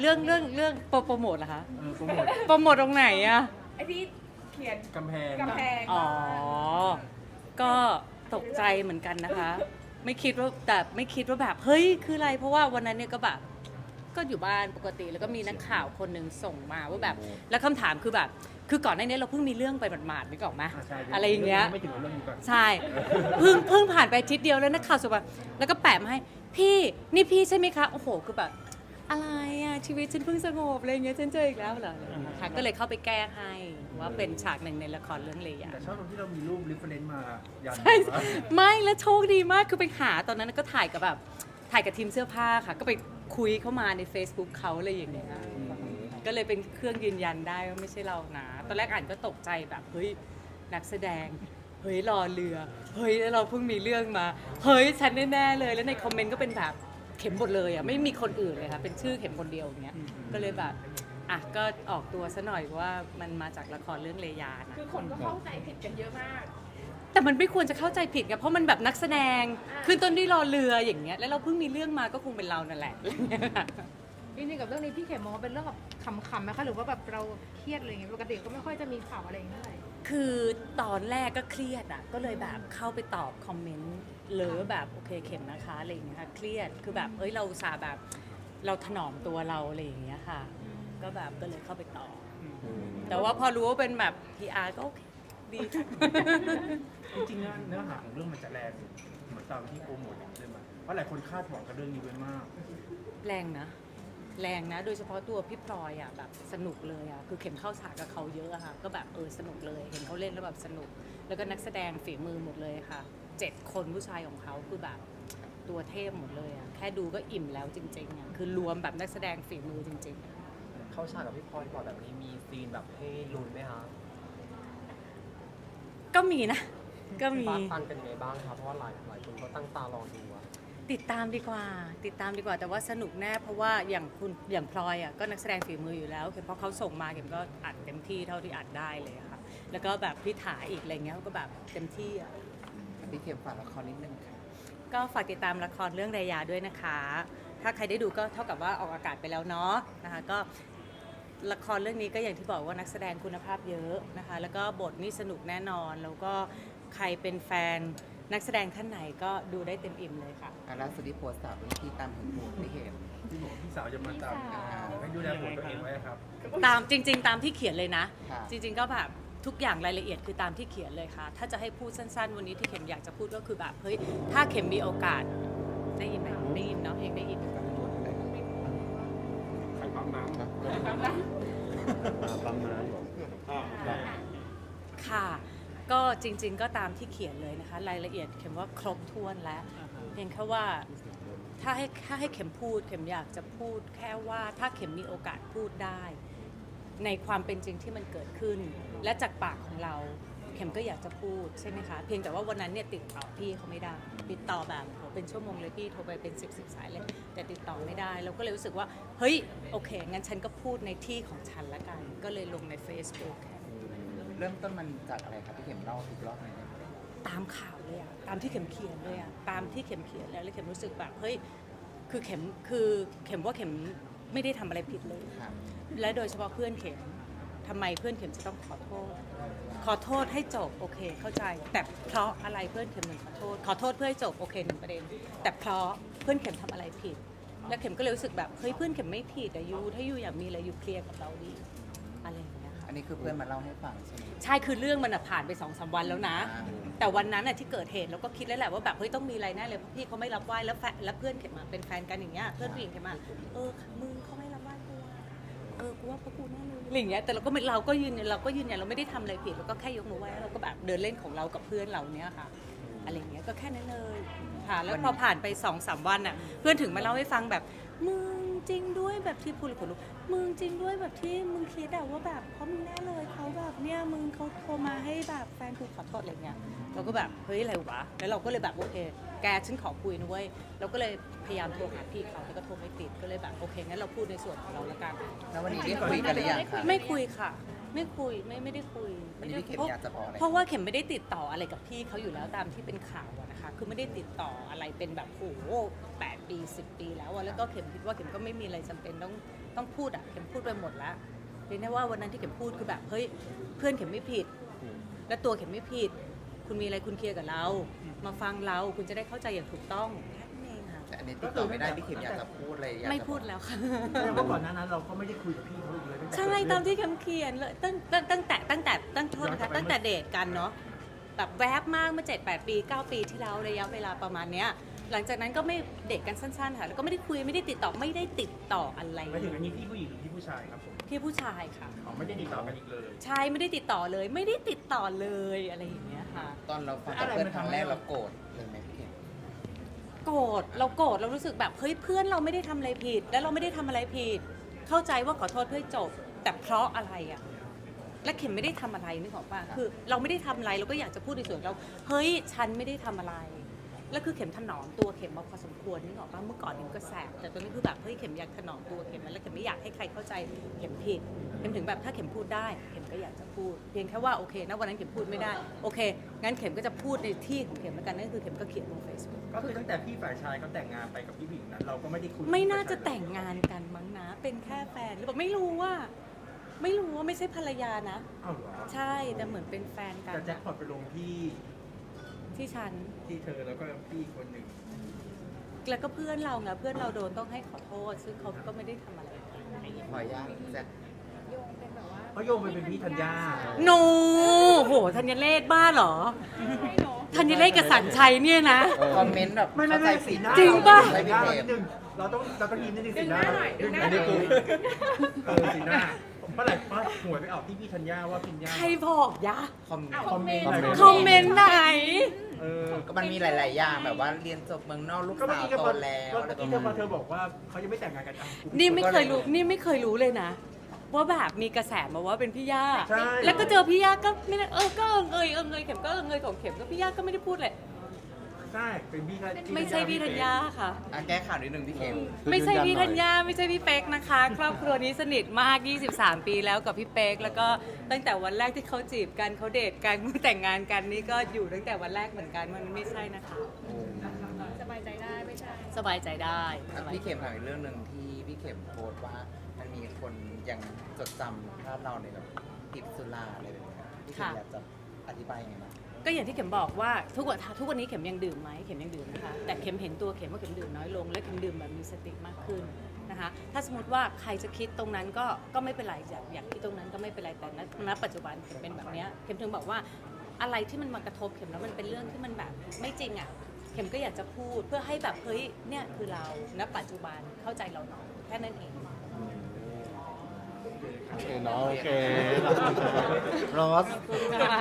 เรื่องเรื่องเรื่องโปรโปรโมทเหรอคะเออโปรโมทโปรโมทตรงไหนอะไอที่เขียนกำแพงกำแพงอ๋อ ก็ตกใจเหมือนกันนะคะ ไม่คิดว่าแต่ไม่คิดว่าแบบเฮ้ยคืออะไร เพราะว่าวันนั้นเนี่ยก็แบบก็อยู่บ้านปกติแล้วก็มีนักข่าวคนหนึ่งส่งมาว่าแบบ แล้วคำถามคือแบบ คือก่อนหน้านี้เราเพิ่งมีเรื่องไปหมาดๆนึกออกไหมอ่าใช่อะไรอย่างเงี้ย ไม่ถึงเรื่องนี้ก่อน ใช่เพิ่งเพิ่งผ่านไปอาทิตย์เดียวแล้วนักข่าวส่งมาแล้วก็แปะมาให้ พี่นี่พี่ใช่ไหมคะ โอ้โห คือแบบ อะไรอะชีวิตฉันเพิ่งสงบอะไรอย่างเงี้ยฉันเจออีกแล้วเหรออะไรอย่างเงี้ยค่ะก็เลยเข้าไปแก้ให้ว่าเป็นฉากหนึ่งในละครเรื่องเลยาแต่ชอบตรงที่เรามีรูปริฟเฟรนซ์มายันใช่ ว่าไม่แล้วโชคดีมากคือไปหาตอนนั้นก็ถ่ายกับแบบถ่ายกับทีมเสื้อผ้าค่ะ ก็ไปคุยเข้ามาใน Facebook เขาอะไรอย่างเงี้ยก็เลยเป็นเครื่องยืนยันได้ว่าไม่ใช่เรานะ ตอนแรกอ่านก็ตกใจแบบเฮ้ยนักแสดง เฮ้ยรอเรือ เฮ้ยแล้วเราเพิ่งมีเรื่องมา เฮ้ยฉันแน่ๆเลย แล้วในคอมเมนต์ก็เป็นแบบ เข็มหมดเลยอะไม่มีคนอื่นเลยค่ะเป็นชื่อเข็มคนเดียวอย่างเงี้ยก็เลยแบบอะก็ออกตัวซะหน่อยว่ามันมาจากละครเรื่องเลยานะคือคนก็เข้าใจผิดกันเยอะมาก แต่มันไม่ควรจะเข้าใจผิดไงเพราะมันแบบนักแสดงอ่าขึ้นต้นด้วยรอเรืออย่างเงี้ยแล้วเราเพิ่งมีเรื่องมาก็คงเป็นเรานั่นแหละอะไรเงี้ยจริงๆกับเรื่องนี้พี่เข็มมองว่าเป็นเรื่องแบบขำๆไหมคะหรือว่าแบบเราเครียดอะไรอย่างเงี้ยปกติก็ไม่ค่อยจะมีข่าวอะไรอย่างเงี้ยเท่าไหร่ คือตอนแรกก็เครียดอะ ก็เลยแบบเข้าไปตอบคอมเมนต์เลยว่าแบบโอเคเข็มนะคะอะไรอย่างเงี้ยค่ะเครียดคือแบบเอ้ยเราอุตสาห์แบบเราถนอมตัวเราอะไรอย่างเงี้ยค่ะ ก็แบบก็เลยเข้าไปตอบแต่ว่าพอรู้ว่าเป็นแบบ PR ก็โอเคดีค่ะ จริงๆเนื้อเนื้อหาของเรื่องมันจะแรงเหมือนตามที่โปรโมทอย่างนี้เลยมั้ยเพราะหลายคนคาดหวังกับเรื่องนี้ไว้มาก แรงนะ แรงนะ โดยเฉพาะตัวพี่พลอยอะแบบสนุกเลยอะคือเข็มเข้าฉากกับเขาเยอะอะค่ะ ก็แบบเออสนุกเลยเห็นเขาเล่นแล้วแบบสนุก แล้วก็นักแสดงฝีมือหมดเลยค่ะเจ็ดคนผู้ชายของเขาคือแบบตัวเทพหมดเลยอะแค่ดูก็อิ่มแล้วจริงๆอะคือรวมแบบนักแสดงฝีมือจริงๆเข้าฉากกับพี่พลอยก่อนแบบนี้มีซีนแบบให้ลุ้นไหมคะก็มีนะ ก็มีฟ้าฟันเป็นไงบ้างครับเพราะว่าหลายหลายคนก็ตั้งตารอดูอะ ติดตามดีกว่า ติดตามดีกว่าแต่ว่าสนุกแน่เพราะว่าอย่างคุณอย่างพลอยอะก็นักแสดงฝีมืออยู่แล้วเข็มเพราะเขาส่งมาเข็มก็อัดเต็มที่เท่าที่อัดได้เลยค่ะ แล้วก็แบบพี่ถาอีกอะไรเงี้ยก็แบบเต็มที่อะ พี่เข็มฝากละครนิดนึงค่ะ ก็ฝากติดตามละครเรื่องรายาด้วยนะคะ ถ้าใครได้ดูก็เท่ากับว่าออกอากาศไปแล้วเนาะนะคะ ก็ละครเรื่องนี้ก็อย่างที่บอกว่านักแสดงคุณภาพเยอะนะคะ แล้วก็บทนี่สนุกแน่นอน แล้วก็ใครเป็นแฟน นักแสดงท่านไหนก็ดูได้เต็มอิ่มเลยค่ะการล่าสุดที่โพสต์สาวรุ่นพี่ตามหึงโหดพี่เข็มที่บอกว่าพี่สาวจะมาตามให้ดูแลผลตัวเองไว้ครับ ตามจริง ๆ ตามที่เขียนเลยนะ ค่ะ จริง ๆ ก็แบบทุกอย่างรายละเอียดคือตามที่เขียนเลยค่ะ ถ้าจะให้พูดสั้น ๆ วันนี้ที่เข็มอยากจะพูดก็คือแบบเฮ้ยถ้าเข็มมีโอกาส ได้ยินไหมได้ยินเนาะเองได้ยิน ใครปั๊มน้ำปั๊มนะปั๊มน้ค่ะ ก็จริง ๆ ก็ตามที่เขียนเลยนะคะ รายละเอียดเข็มว่าครบถ้วนแล้ว เพียงแค่ว่าถ้าให้ถ้าให้เข็มพูดเข็มอยากจะพูดแค่ว่าถ้าเข็มมีโอกาสพูดได้ ในความเป็นจริงที่มันเกิดขึ้น และจากปากของเราเข็มก็อยากจะพูดใช่ไหมคะ เพียงแต่ว่าวันนั้นเนี่ยติดต่อพี่เขาไม่ได้ ติดต่อแบบโหเป็นชั่วโมงเลยพี่โทรไปเป็นสิบสิบสายเลย แต่ติดต่อไม่ได้เราก็เลยรู้สึกว่า เฮ้ย โอเค งั้นฉันก็พูดในที่ของฉันละกัน ก็เลยลงใน Facebook แค่นั้น เริ่มต้นมันจากอะไรครับพี่เข็มเล่าอีกรอบหนึ่งได้ไหมตามข่าวเลยอะตามที่เข็มเขียนเลยอะตามที่เข็มเขียนแล้วแล้วเข็มรู้สึกแบบเฮ้ยคือเข็มคือเข็มว่าเข็มไม่ได้ทำอะไรผิดเลยค่ะและโดยเฉพาะเพื่อนเข็มทำไมเพื่อนเข็มจะต้องขอโทษ ขอโทษให้จบโอเค เข้าใจ แต่เพราะอะไรเพื่อนเข็มถึงขอโทษ ขอโทษเพื่อให้จบโอเคหนึ่งประเด็น แต่เพราะเพื่อนเข็มทำอะไรผิด แล้วเข็มก็เลยรู้สึกแบบเฮ้ยเพื่อนเข็มไม่ผิดอะยูถ้ายูอยากมีอะไรยูเคลียร์กับเราดี นนี้คือเพื่อนมาเล่าให้ฟังใช่ไหม ใช่คือเรื่องมันอะผ่านไปสองสามวันแล้วนะ อ่า แต่วันนั้นน่ะที่เกิดเหตุเราก็คิดแล้วแหละว่าแบบเฮ้ยต้องมีอะไรแน่เลยเพราะพี่เขาไม่รับไหว้แล้วแฟนแล้วเพื่อนเข็มมาเป็นแฟนกันอย่างเงี้ยเพื่อนผู้หญิงเข็มมาเออมึงเขาไม่รับไหว้กูอะเออกูว่าเพราะกูแน่เลยอะไรอย่างเงี้ยแต่เราก็ไม่เราก็ยืนยันเราก็ยืนยันเราไม่ได้ทำอะไรผิดเราก็แค่ยกมือไหว้แล้วเราก็แบบเดินเล่นของเรากับเพื่อนเราเนี้ยค่ะ อะไรอย่างเงี้ยก็แค่นั้นเลยค่ะแล้วพอผ่านไปสองสามวันน่ะ เพื่อนถึงมาเล่าให้ฟังแบบมึง จริงด้วยแบบที่พูดเลยคนลุกมึงจริงด้วยแบบที่มึงคิดอะว่าแบบเพราะมึงแน่เลยเขาแบบเนี่ยมึงเขาโทรมาให้แบบแฟนกูขอโทษอะไรเงี้ยเราก็แบบเฮ้ยอะไรวะแล้วเราก็เลยแบบโอเค แกฉันขอคุยนะเว้ยเราก็เลยพยายามโทรหาพี่เขาแต่ก็โทรไม่ติดก็เลยแบบโอเคงั้นเราพูดในส่วนของเราละกัน แล้ววันนี้ได้คุยกันหรือยังคะ ไม่คุยค่ะ ไม่คุยไม่ไม่ได้คุยวันนี้พี่เข็มพราะอยากจะบอกอะไรเพราะว่าเข็มไม่ได้ติดต่ออะไรกับพี่เขาอยู่แล้วตามที่เป็นข่าวอะนะคะ คือไม่ได้ติดต่ออะไรเป็นแบบโอ้โหแปดปีสิบปีแล้วอะแล้วก็เข็มคิดว่าเข็มก็ไม่มีอะไรจำเป็นต้องต้องพูดอะเข็มพูดไปหมดแล้วเพียงแต่ว่าวันนั้นที่เข็มพูดคือแบบเฮ้ยเพื่อนเข็มไม่ผิด และตัวเข็มไม่ผิด คุณมีอะไรคุณเคลียร์กับเรา มาฟังเราคุณจะได้เข้าใจอย่างถูกต้องแค่นั้นเองค่ะ แต่อันนี้ติดต่อไม่ได้พี่เข็มอยากจะพูดอะไรอยากจะไม่พูดแล้วค่ะ แสดงว่าก่อนหน้านั้นเราก็ไม่ได้คุยกับพี่เขาอีกเลยตั้งแต่ใช่ตามที่เข็มเขียนเลยตั้งตั้งตั้งแต่ตั้งแต่ตั้งโทษนะคะตั้งแต่เดทกันเนาะแบบแวบมากเมื่อ 7 8 ปี 9 ปีที่แล้วระยะเวลาประมาณเนี้ย หลังจากนั้นก็ไม่เดทกันสั้นๆค่ะแล้วก็ไม่ได้คุยไม่ได้ติดต่อไม่ได้ติดต่ออะไรหมายถึงอันนี้พี่ผู้หญิงหรือพี่ผู้ชายครับผมที่ผู้ชายค่ะอ๋อไม่ได้ติดต่อกันอีกเลยใช่ไม่ได้ติดต่อเลย ไม่ได้ติดต่อเลยอะไรอย่างเงี้ยค่ะ ตอนเราฟังจากเพื่อนครั้งแรกเราโกรธเลยไหมพี่เข็ม โกรธเราโกรธเรารู้สึกแบบเฮ้ยเพื่อนเราไม่ได้ทำอะไรผิด แล้วเราไม่ได้ทำอะไรผิด เข้าใจว่าขอโทษเพื่อจบ แต่เพราะอะไรอะและเข็มไม่ได้ทำอะไรนึกออกป่ะคือ เราไม่ได้ทำอะไรเราก็อยากจะพูดในส่วนเราเฮ้ยฉันไม่ได้ทำอะไร แล้วคือเข็มถนอมตัวเข็มมาพอสมควรนึกออกป่ะเมื่อก่อนเข็มก็แสบแต่ตอนนี้คือแบบเฮ้ยเข็มอยากถนอมตัวเข็มแล้วเข็มไม่อยากให้ใครเข้าใจเข็มผิดเข็มถึงแบบถ้าเข็มพูดได้เข็มก็อยากจะพูด เพียงแค่ว่าโอเคนะวันนั้นเข็มพูดไม่ได้โอเคงั้นเข็มก็จะพูดในที่ของเข็มแล้วกันนั่นคือเข็มก็เขียนลง Facebook ก็คือตั้งแต่พี่ฝ่ายชายเขาแต่งงานไปกับพี่ผู้หญิงนั้นเราก็ไม่ได้คุยไม่น่าจะแต่งงานกันมั้งนะ เป็นแค่แฟนหรือเปล่าไม่รู้ว่าไม่รู้ว่าไม่ใช่ภรรยานะ อ้าวเหรอ ใช่แต่เหมือนเป็นแฟนกันแต่แจ็คพอตไปลงที่ ที่ฉัน ที่เธอแล้วก็พี่อีกคนหนึ่งแล้วก็เพื่อนเราไงเพื่อนเราโดนต้องให้ขอโทษ ซึ่งเขาก็ไม่ได้ทำอะไร ขออนุญาตแจ็คโยงเป็นแบบว่าเพราะโยงไปเป็นพี่ธัญญาโนโหธัญเลศบ้าเหรอไม่เนาะธัญเลศกับสันชัยเนี่ยนะ คอมเมนต์แบบไม่ไม่เข้าใจไม่ผิสีดหน้าจริงปะไม่สีหพี่น้าเข็นิมดนึงเราต้องเราต้องยิ้มนิดนึงดึสีงหหน้าน้าหน่อยดึงหน้าอันหน่นี้อยคือเออสีหน้า เมื่อไหร่ป้าหวยไปออกที่พี่ธัญญาว่าพี่ธัญญาใครบอกยะ คอมเมนอ้าวต์ คอมเมนต์ คอมเมนต์ไหน เออก็มันมีหลาย ๆ อย่างแบบว่าเรียนจบเมืองนอกลูกก็เมื่อสาวกี้ก็โตพอแล้วเมื่อะไรอปกี้ระเธอมามาณเธอบอกว่าเขายังไม่แต่งงานกันอะ นี่ไม่เคยรู้ นี่ไม่เคยรู้เลยนะ ว่าแบบมีกระแสมาว่าเป็นพี่ย่า ใช่ แล้วก็เจอพี่ย่าก็ไม่ได้เออ ก็เออเงยเออเงยเข็มก็เออเงยของเข็มก็พี่ย่าก็ไม่ได้พูดเลย ใช่เป็นพี่ธัญญาไม่ใช่พี่ธัญญาค่ะ อะแก้ข่าวนิดนึงพี่เข็มไม่ใช่พี่ธัญญาไม่ใช่พี่เป๊กนะคะ ครอบครัวนี้สนิทมาก 23 ปีแล้วกับพี่เป๊กแล้วก็ตั้งแต่วันแรกที่เขาจีบกันเขาเดทกันแต่งงานกันนี่ก็อยู่ตั้งแต่วันแรกเหมือนกันมันไม่ใช่นะคะ สบายใจได้ไม่ใช่ สบายใจได้สอะบายพี่ใจเข็มถามอีกเรื่องหนึ่งที่พี่เข็มโพสต์ว่ามันมีคนยังจดจำภาพเราในแบบติดสุราอะไรแบบเนี้ยพี่เข็มอยากจะอธิบายยังไงบ้าง ก็อย่างที่เข็มบอกว่าทุกวันทุกวันนี้เข็มยังดื่มไหมเข็มยังดื่มนะคะแต่เข็มเห็นตัวเข็มว่าเข็มดื่มน้อยลง และเข็มดื่มแบบมีสติมากขึ้นนะคะถ้าสมมติว่าใครจะคิดตรงนั้นก็ก็ไม่เป็นไรอยากอยากคิดตรงนั้นก็ไม่เป็นไรแต่ณณปัจจุบันเข็มเป็นแบบเนี้ยเข็มถึงบอกว่าอะไรที่มันมากระทบเข็มแล้วมันเป็นเรื่องที่มันแบบไม่จริงอะเข็มก็อยากจะพูดเพื่อให้แบบเฮ้ยเนี่ยคือเราณปัจจุบันเข้าใจเราหน่อยแค่นั้นเองโอเคเนาะโอเครอสขอบคุณค่ะ